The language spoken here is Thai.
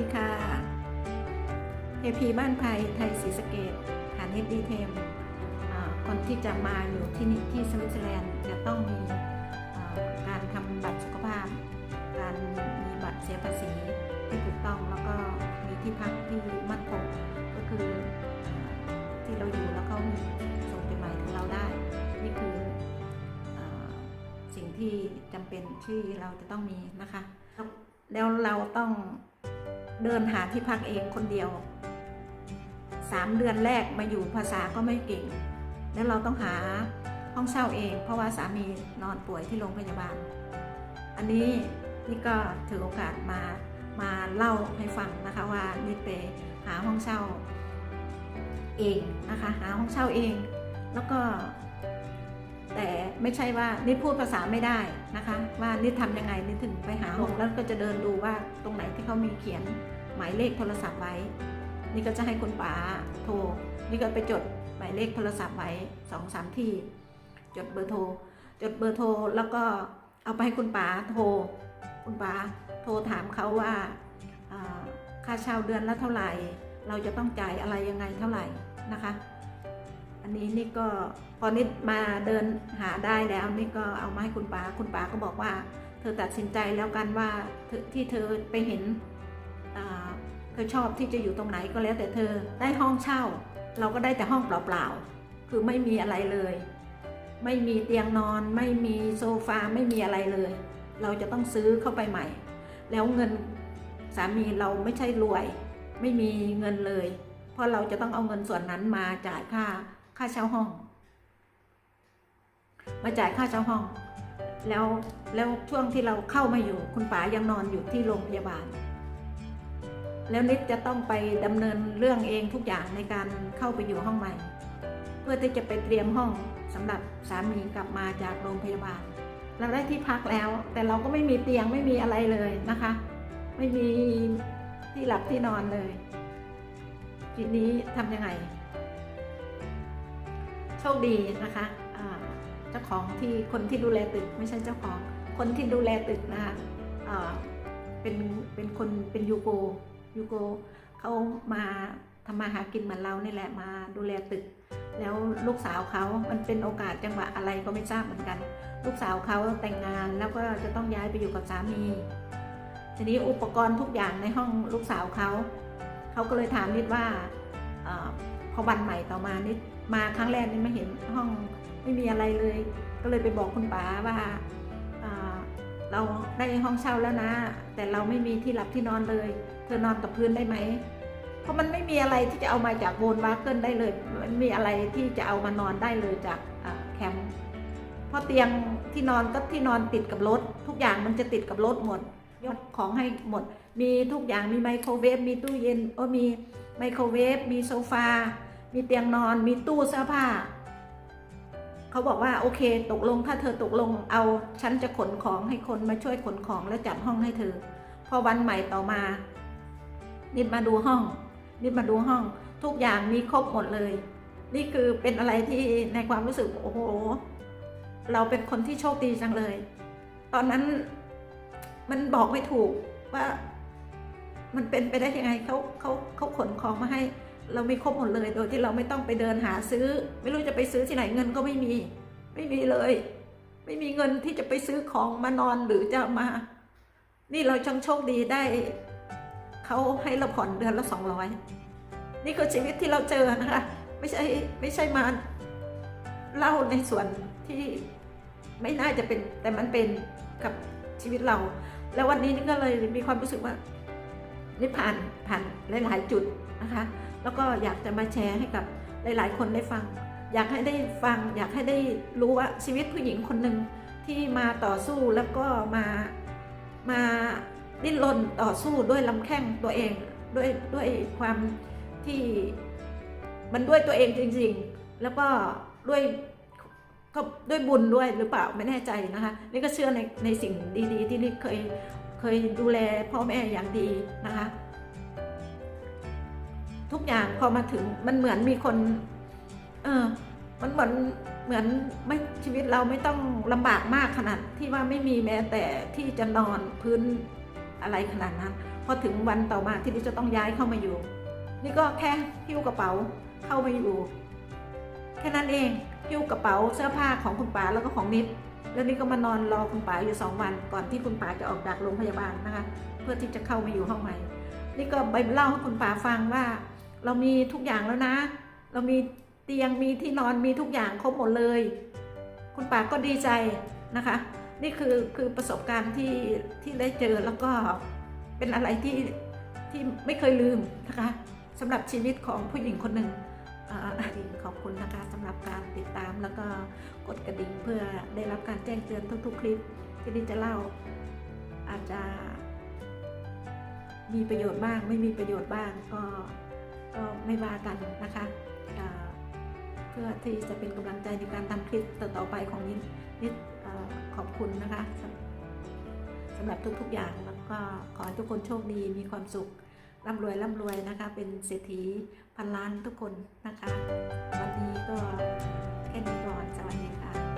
ดีค่ะเทพีบ้านไทยไทยศรีสะเกดฐานเฮดดีเทมคนที่จะมาอยู่ที่นี่ที่สวิตเซอร์แลนด์จะต้องมีการทำบัตรสุขภาพ การมีบัตรเสียภาษีที่ถูกต้องแล้วก็มีที่พักที่มั่นคงก็คืออที่เราอยู่แล้วเขาส่งจดหมายถึงเราได้นี่คืออสิ่งที่จำเป็นที่เราจะต้องมีนะคะ แล้วเราต้อง เดินหาที่พักเองคนเดียวสามเดือนแรกมาอยู่ภาษาก็ไม่เก่ง แล้วเราต้องหาห้องเช่าเอง เพราะว่าสามีนอนป่วยที่โรงพยาบาล อันนี้นี่ก็ถือโอกาสมามาเล่าให้ฟังนะคะว่านี่ไปหาห้องเช่าเองนะคะหาห้องเช่าเอง แล้วก็ แต่ไม่ใช่ว่านิดพูดภาษาไม่ได้นะคะ ว่านิดทำยังไงนิดถึงไปหาห้องแล้วก็จะเดินดูว่าตรงไหนที่เขามีเขียน หมายเลขโทรศัพท์ไว้ นี่ก็จะให้คุณป๋าโทร นี่ก็ไปจดหมายเลขโทรศัพท์ไว้สองสามที่จดเบอร์โทร จดเบอร์โทรแล้วก็เอาไปให้คุณป๋าโทร คุณป๋าโทรถามเขาว่าค่าเช่าเดือนละเท่าไหร่ เราจะต้องจ่ายอะไรยังไงเท่าไหร่นะคะ อันนี้นี่ก็พอนิดมาเดินหาได้แล้วนี่ก็เอามาให้คุณป๋า คุณป๋าก็บอกว่า เธอตัดสินใจแล้วกันว่าที่เธอไปเห็น เธอชอบที่จะอยู่ตรงไหนก็แล้วแต่เธอได้ห้องเช่า เราก็ได้แต่ห้องเปล่าๆคือไม่มีอะไรเลย ไม่มีเตียงนอน ไม่มีโซฟาไม่มีอะไรเลย เราจะต้องซื้อเข้าไปใหม่ แล้วเงินสามีเราไม่ใช่รวย ไม่มีเงินเลย เพราะเราจะต้องเอาเงินส่วนนั้นมาจ่ายค่าค่าเช่าห้อง มาจ่ายค่าเช่าห้อง แล้วแล้วช่วงที่เราเข้ามาอยู่ คุณป๋ายังนอนอยู่ที่โรงพยาบาล แล้วนิดจะต้องไปดำเนินเรื่องเองทุกอย่างในการเข้าไปอยู่ห้องใหม่ เพื่อที่จะไปเตรียมห้องสำหรับสามีกลับมาจากโรงพยาบาล เราได้ที่พักแล้ว แต่เราก็ไม่มีเตียงไม่มีอะไรเลยนะคะ ไม่มีที่หลับที่นอนเลยทีนี้ทำยังไง โชคดีนะคะเจ้าของที่คนที่ดูแลตึกไม่ใช่เจ้าของ คนที่ดูแลตึกนะคะเป็นเป็นคนเป็นยูโก ยูโกเขามาทำมาหากินเหมือนเรานี่แหละมาดูแลตึก แล้วลูกสาวเขามันเป็นโอกาสจังหวะอะไรก็ไม่ทราบเหมือนกัน ลูกสาวเขาแต่งงานแล้วก็จะต้องย้ายไปอยู่กับสามีทีนี้อุปกรณ์ทุกอย่างในห้องลูกสาวเขาเขาก็เลยถามนิดว่าอพอวันใหม่ต่อมานิดมาครั้งแรกนี่ไม่เห็นห้องไม่มีอะไรเลย ก็เลยไปบอกคุณป๋าว่า เราได้ห้องเช่าแล้วนะ แต่เราไม่มีที่หลับที่นอนเลย เธอนอนกับพื้นได้ไหม เพราะมันไม่มีอะไรที่จะเอามาจากโบนวาเกิลได้เลย มันมีอะไรที่จะเอามานอนได้เลยจากแคมป์เพราะเตียงที่นอนก็ที่นอนติดกับรถ ทุกอย่างมันจะติดกับรถหมดยกของให้หมด มีทุกอย่างมีไมโครเวฟมีตู้เย็นโอ้มีไมโครเวฟมีโซฟา มีเตียงนอน มีตู้เสื้อผ้า เขาบอกว่าโอเคตกลงถ้าเธอตกลงเอาฉันจะขนของให้คนมาช่วยขนของและจัดห้องให้เธอ พอวันใหม่ต่อมา นิดมาดูห้อง นิดมาดูห้อง ทุกอย่างมีครบหมดเลย นี่คือเป็นอะไรที่ในความรู้สึกโอ้โห เราเป็นคนที่โชคดีจังเลย ตอนนั้นมันบอกไม่ถูกว่า มันเป็นไปได้ยังไงเขาเขาเขาขนของมาให้ เรามีครบหมดเลยโดยที่เราไม่ต้องไปเดินหาซื้อ ไม่รู้จะไปซื้อที่ไหนเงินก็ไม่มี ไม่มีเลย ไม่มีเงินที่จะไปซื้อของมานอนหรือจะมา นี่เราช่างโชคดีได้เขาให้เราผ่อนเดือนละสองร้อยนี่คือชีวิตที่เราเจอนะคะไม่ใช่ไม่ใช่มาเล่าในส่วนที่ไม่น่าจะเป็นแต่มันเป็นกับชีวิตเรา แล้ววันนี้นี่ก็เลยมีความรู้สึกว่านี่ผ่านผ่านหลาย ๆ จุดนะคะ แล้วก็อยากจะมาแชร์ให้กับหลาย ๆ คนได้ฟัง อยากให้ได้ฟัง อยากให้ได้รู้ว่าชีวิตผู้หญิงคนหนึ่งที่มาต่อสู้แล้วก็มามาดิ้นรนต่อสู้ด้วยลำแข้งตัวเองด้วยด้วยความที่มันด้วยตัวเองจริง ๆ แล้วก็ด้วยก็ด้วยบุญด้วยหรือเปล่าไม่แน่ใจนะคะนี่ก็เชื่อในในสิ่งดีๆ ที่นี่เคยเคยดูแลพ่อแม่อย่างดีนะคะ ทุกอย่างพอมาถึงมันเหมือนมีคน เออ มันเหมือนเหมือนไม่ชีวิตเราไม่ต้องลำบากมากขนาดที่ว่าไม่มีแม้แต่ที่จะนอนพื้นอะไรขนาดนั้น พอถึงวันต่อมาที่นิดจะต้องย้ายเข้ามาอยู่ นี่ก็แค่หิ้วกระเป๋าเข้ามาอยู่แค่นั้นเองหิ้วกระเป๋าเสื้อผ้าของคุณป๋าแล้วก็ของนิดแล้วนี่ก็มานอนรอคุณป๋าอยู่สองวันก่อนที่คุณป๋าจะออกจากโรงพยาบาลนะคะ เพื่อที่จะเข้ามาอยู่ห้องใหม่ นี่ก็ไปเล่าให้คุณป๋าฟังว่า เรามีทุกอย่างแล้วนะ เรามีเตียงมีที่นอนมีทุกอย่างครบหมดเลย คุณป๋าก็ดีใจนะคะ นี่คือคือประสบการณ์ที่ที่ได้เจอแล้วก็เป็นอะไรที่ที่ไม่เคยลืมนะคะสำหรับชีวิตของผู้หญิงคนหนึ่งขอบคุณนะคะสำหรับการติดตามแล้วก็กดกระดิ่งเพื่อได้รับการแจ้งเตือนทุกๆ คลิปที่นี่จะเล่าอาจจะมีประโยชน์บ้าง ไม่มีประโยชน์บ้างก็ ก็ไม่ว่ากันนะคะเพื่อที่จะเป็นกำลังใจในการทำคลิปต่อๆไปของนิดนิดขอบคุณนะคะสำหรับทุกๆอย่างแล้วก็ขอให้ทุกคนโชคดีมีความสุขร่ำรวยร่ำรวยนะคะ เป็นเศรษฐีพันล้านทุกคนนะคะ วันนี้ก็แค่นี้ก่อนสวัสดีค่ะ